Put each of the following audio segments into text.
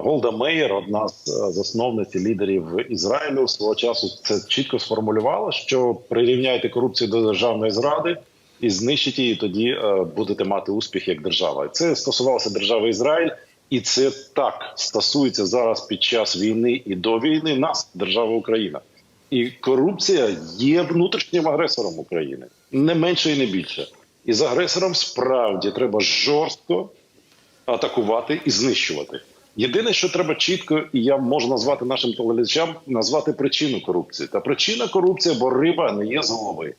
Голда Меєр, одна з е, засновниць і лідерів Ізраїлю, свого часу це чітко сформулювала, що прирівняйте корупцію до державної зради і знищите її, тоді е, будете мати успіх як держава. Це стосувалося держави Ізраїль, і це так стосується зараз під час війни і до війни нас, держава Україна. І корупція є внутрішнім агресором України, не менше і не більше. І з агресором справді треба жорстко атакувати і знищувати. Єдине, що треба чітко, і я можу назвати нашим телеглядачам, назвати причину корупції. Та причина корупції, бо риба не є з голови.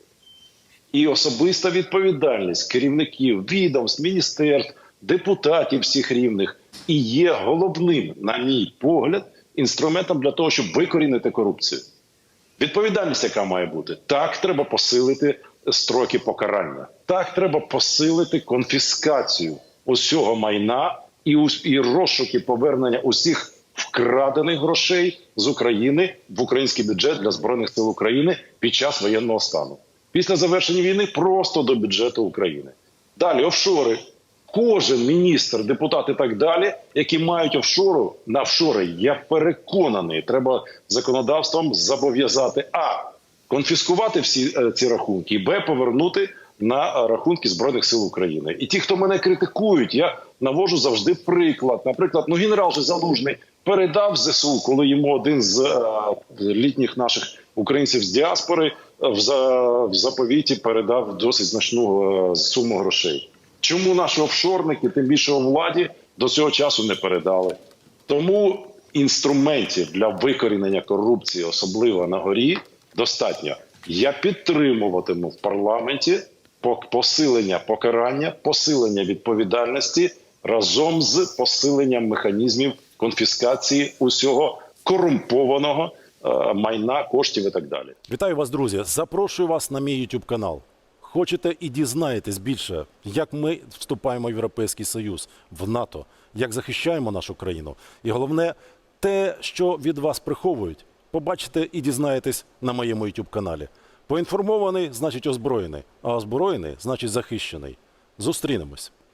І особиста відповідальність керівників, відомств, міністерств, депутатів всіх рівних і є головним, на мій погляд, інструментом для того, щоб викорінити корупцію. Відповідальність, яка має бути, так треба посилити строки покарання. Так треба посилити конфіскацію усього майна і, і розшуки повернення усіх вкрадених грошей з України в український бюджет для збройних сил України під час воєнного стану. Після завершення війни просто до бюджету України. Далі офшори. Кожен міністр, депутат і так далі, які мають офшору на офшори, я переконаний, треба законодавством зобов'язати а конфіскувати всі е, ці рахунки, б повернути на рахунки збройних сил України. І ті, хто мене критикують, я навожу завжди приклад. Наприклад, ну генерал же залужний передав ЗСУ, коли йому один з е, літніх наших українців з діаспори е, в, заповіті передав досить значну е, суму грошей. Чому наші офшорники, тим більше у владі, до цього часу не передали? Тому інструментів для викорінення корупції, особливо на горі, достатньо. Я підтримуватиму в парламенті посилення покарання, посилення відповідальності разом з посиленням механізмів конфіскації усього корумпованого е, майна, коштів і так далі. Вітаю вас, друзі! Запрошую вас на мій YouTube канал. Хочете і дізнаєтесь більше, як ми вступаємо в Європейський Союз, в НАТО, як захищаємо нашу країну. І головне, те, що від вас приховують, побачите і дізнаєтесь на моєму YouTube каналі. Поінформований значить озброєний, а озброєний значить захищений. Зустрінемось.